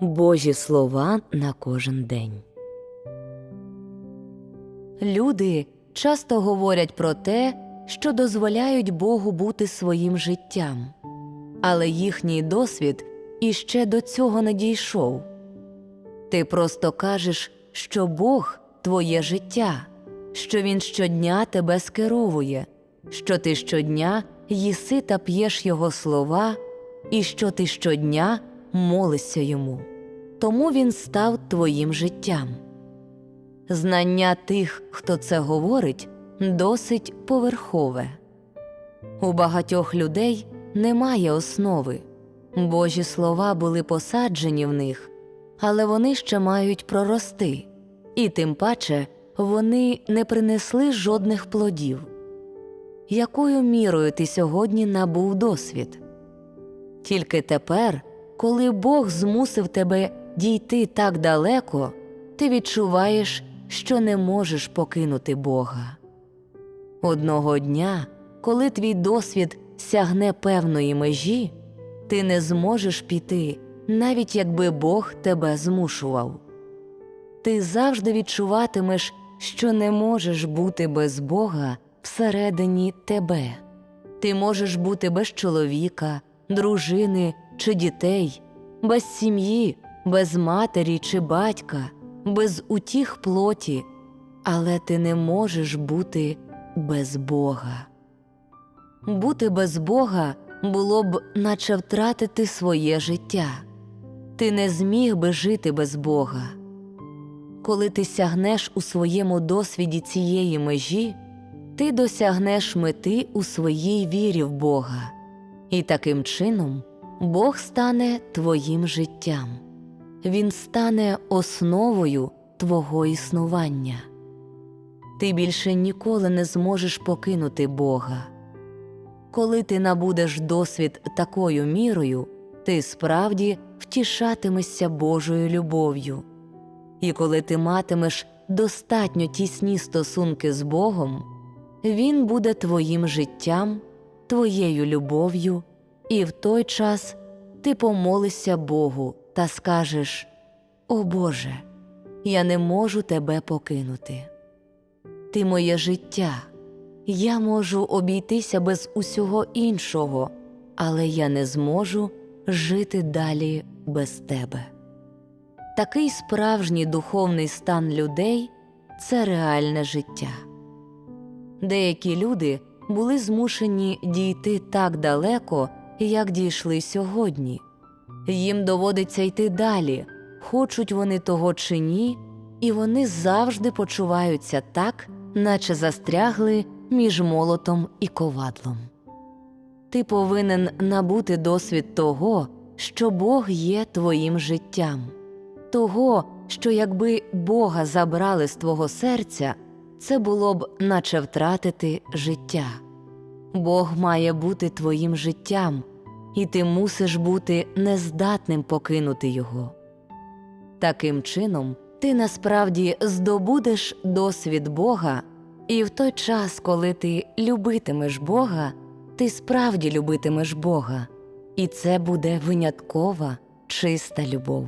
Божі слова на кожен день. Люди часто говорять про те, що дозволяють Богу бути своїм життям, але їхній досвід іще до цього не дійшов. Ти просто кажеш, що Бог твоє життя, що Він щодня тебе скеровує, що ти щодня їси та п'єш Його слова, і що ти щодня молишся йому. Тому він став твоїм життям. Знання тих, хто це говорить, досить поверхове. У багатьох людей немає основи. Божі слова були посаджені в них, але вони ще мають прорости, і тим паче вони не принесли жодних плодів. Якою мірою ти сьогодні набув досвід? Тільки тепер, коли Бог змусив тебе дійти так далеко, ти відчуваєш, що не можеш покинути Бога. Одного дня, коли твій досвід сягне певної межі, ти не зможеш піти, навіть якби Бог тебе змушував. Ти завжди відчуватимеш, що не можеш бути без Бога всередині тебе. Ти можеш бути без чоловіка, дружини чи дітей, без сім'ї, без матері чи батька, без утіх плоті, але ти не можеш бути без Бога. Бути без Бога було б, наче втратити своє життя. Ти не зміг би жити без Бога. Коли ти сягнеш у своєму досвіді цієї межі, ти досягнеш мети у своїй вірі в Бога, і таким чином Бог стане твоїм життям, Він стане основою твого існування. Ти більше ніколи не зможеш покинути Бога. Коли ти набудеш досвід такою мірою, ти справді втішатимешся Божою любов'ю. І коли ти матимеш достатньо тісні стосунки з Богом, Він буде твоїм життям, твоєю любов'ю, і в той час ти помолишся Богу та скажеш: О Боже, я не можу тебе покинути. Ти моє життя, я можу обійтися без усього іншого, але я не зможу жити далі без тебе. Такий справжній духовний стан людей це реальне життя. Деякі люди були змушені дійти так далеко, як дійшли сьогодні. Їм доводиться йти далі, хочуть вони того чи ні, і вони завжди почуваються так, наче застрягли між молотом і ковадлом. Ти повинен набути досвід того, що Бог є твоїм життям, того, що якби Бога забрали з твого серця, це було б наче втратити життя. Бог має бути твоїм життям, і ти мусиш бути нездатним покинути його. Таким чином, ти насправді здобудеш досвід Бога, і в той час, коли ти любитимеш Бога, ти справді любитимеш Бога, і це буде виняткова, чиста любов.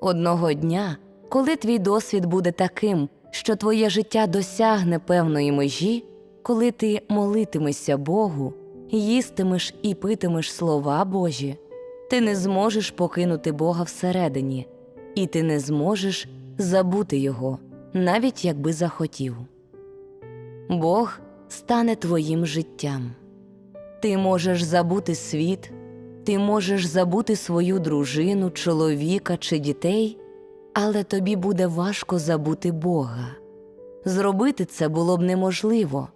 Одного дня, коли твій досвід буде таким, що твоє життя досягне певної межі, коли ти молитимешся Богу, їстимеш і питимеш слова Божі, ти не зможеш покинути Бога всередині, і ти не зможеш забути Його, навіть якби захотів. Бог стане твоїм життям. Ти можеш забути світ, ти можеш забути свою дружину, чоловіка чи дітей, але тобі буде важко забути Бога. Зробити це було б неможливо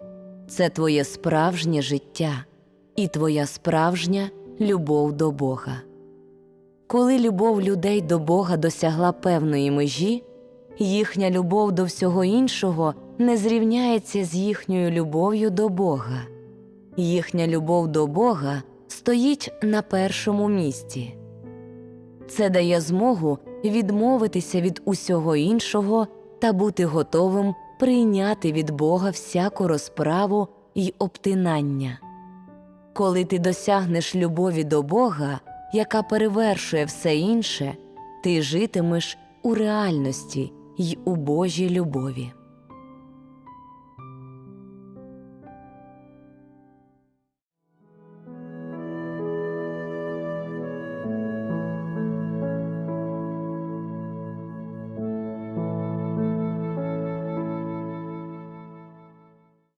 це твоє справжнє життя і твоя справжня любов до Бога. Коли любов людей до Бога досягла певної межі, їхня любов до всього іншого не зрівняється з їхньою любов'ю до Бога. Їхня любов до Бога стоїть на першому місці. Це дає змогу відмовитися від усього іншого та бути готовим прийняти від Бога всяку розправу й обтинання. Коли ти досягнеш любові до Бога, яка перевершує все інше, ти житимеш у реальності й у Божій любові.